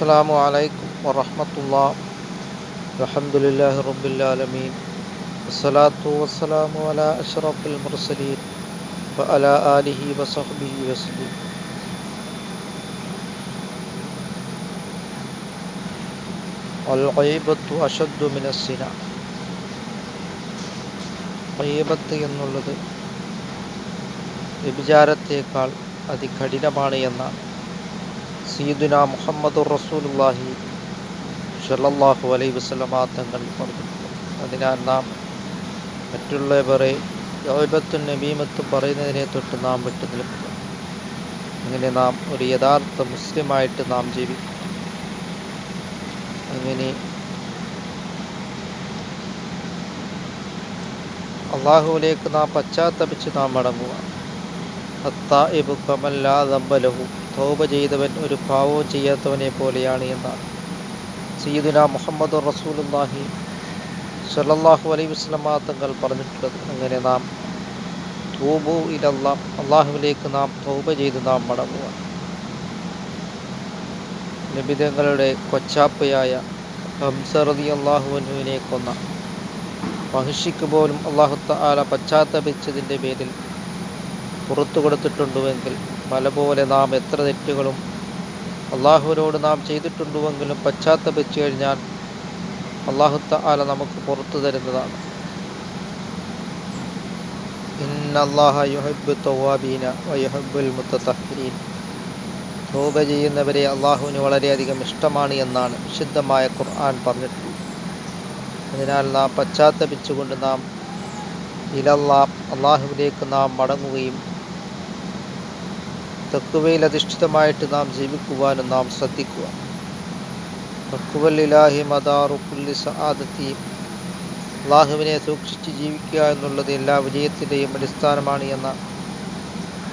അസ്സാം വലൈക്കും വറഹമത്തുള്ള. അലഹമുല്ലാഹി റബുലാലമീൻ വസ്സലാത്തു വസ്സലാമു അല അഷ്റഫുൽ മുർസലീൻ. അല ആലിഹി വസഹബിഹി വസ്ലീം അൽബത്തു അഷദ്ദു മിനസ്സിന അയ്യബത്ത് എന്നുള്ളത് വ്യഭിചാരത്തേക്കാൾ അതികഠിനമാണ് എന്നാണ്. സീദുന മുഹമ്മദ് റസൂലുള്ളാഹി ഷല്ലല്ലാഹു അലൈഹി വസല്ലമ തങ്ങൾ അതിനാൽ നാം മറ്റുള്ളവരെ ഗൈബത്തും നബീമത്തും പറയുന്നതിനെ തൊട്ട് നാം വിട്ടു നിൽക്കുക. അങ്ങനെ നാം ഒരു യഥാർത്ഥ മുസ്ലിമായിട്ട് നാം ജീവിക്കും. അങ്ങനെ അള്ളാഹുവിലേക്ക് നാം പശ്ചാത്തപിച്ച് നാം മടങ്ങുക. അത്താ കമല്ലാ ദമ്പലഹു തൗബ ചെയ്തവൻ ഒരു പാവവും ചെയ്യാത്തവനെ പോലെയാണ് എന്നാണ് സയ്യിദുന മുഹമ്മദ് റസൂലുല്ലാഹി സ്വല്ലല്ലാഹു അലൈഹി വസല്ലമ തങ്ങൾ പറഞ്ഞിട്ടുള്ളത് അങ്ങനെ നാം തൂബു ഇലല്ല അള്ളാഹുവിലേക്ക് നാം തൗബ ചെയ്ത് നാം മടങ്ങുക നബിതങ്ങളുടെ കൊച്ചാപ്പയായ ഹംസറതി അള്ളാഹുവിനെ കൊന്ന. മഹിഷിക്ക് പോലും അള്ളാഹു തആല പശ്ചാത്തപിച്ചതിന്റെ പേരിൽ പുറത്തു കൊടുത്തിട്ടുണ്ടുവെങ്കിൽ പല പോലെ നാം എത്ര തെറ്റുകളും അള്ളാഹുവിനോട് നാം ചെയ്തിട്ടുണ്ടുവെങ്കിലും പശ്ചാത്തപിച്ചു കഴിഞ്ഞാൽ അള്ളാഹു താല നമുക്ക് പുറത്തു തരുന്നതാണ്. തോപ ചെയ്യുന്നവരെ അള്ളാഹുവിന് വളരെയധികം ഇഷ്ടമാണ് എന്നാണ് വിശുദ്ധമായ ഖുർആൻ പറഞ്ഞിട്ടുള്ളത്. അതിനാൽ നാം പശ്ചാത്തപിച്ചുകൊണ്ട് നാം ഇലല്ലാ അള്ളാഹുവിലേക്ക് നാം മടങ്ങുകയും തക്കുവയിൽ അധിഷ്ഠിതമായിട്ട് നാം ജീവിക്കുവാനും നാം ശ്രദ്ധിക്കുക. തക്കുവൽ മദാറു മദാറുക്കുല്ലി സആദത്തി അള്ളാഹുവിനെ സൂക്ഷിച്ച് ജീവിക്കുക എന്നുള്ളത് എല്ലാ വിജയത്തിന്റെയും അടിസ്ഥാനമാണ് എന്ന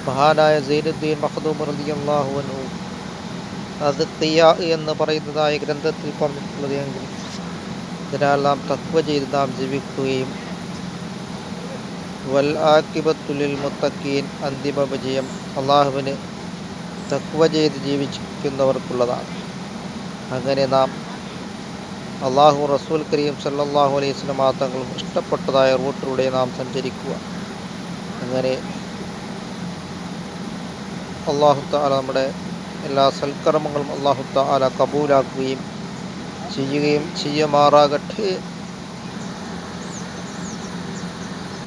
മഹാനായ സൈനുദ്ദീൻ മഹദൂം റളിയല്ലാഹു അള്ളാഹുവനു അത് തിയ എന്ന് പറയുന്നതായ ഗ്രന്ഥത്തിൽ പറഞ്ഞിട്ടുള്ളത് എങ്കിൽ അതിനാൽ നാം തക്വ ചെയ്ത് നാം ജീവിക്കുകയും വൽ ആക്കിബത്തുലിൽ മുത്തക്കീൻ അന്തിമ വിജയം അള്ളാഹുവിന് തക്വ ചെയ്ത് ജീവിക്കുന്നവർക്കുള്ളതാണ് അങ്ങനെ നാം അള്ളാഹു റസൂൽ കരീം സല്ലാഹു അലൈഹി സ്വലം ഇഷ്ടപ്പെട്ടതായ റൂട്ടിലൂടെ നാം സഞ്ചരിക്കുക. അങ്ങനെ അള്ളാഹു താല നമ്മുടെ എല്ലാ സൽക്കർമ്മങ്ങളും അള്ളാഹു താല കബൂലാക്കുകയും ചെയ്യുകയും ചെയ്യുമാറാകട്ടെ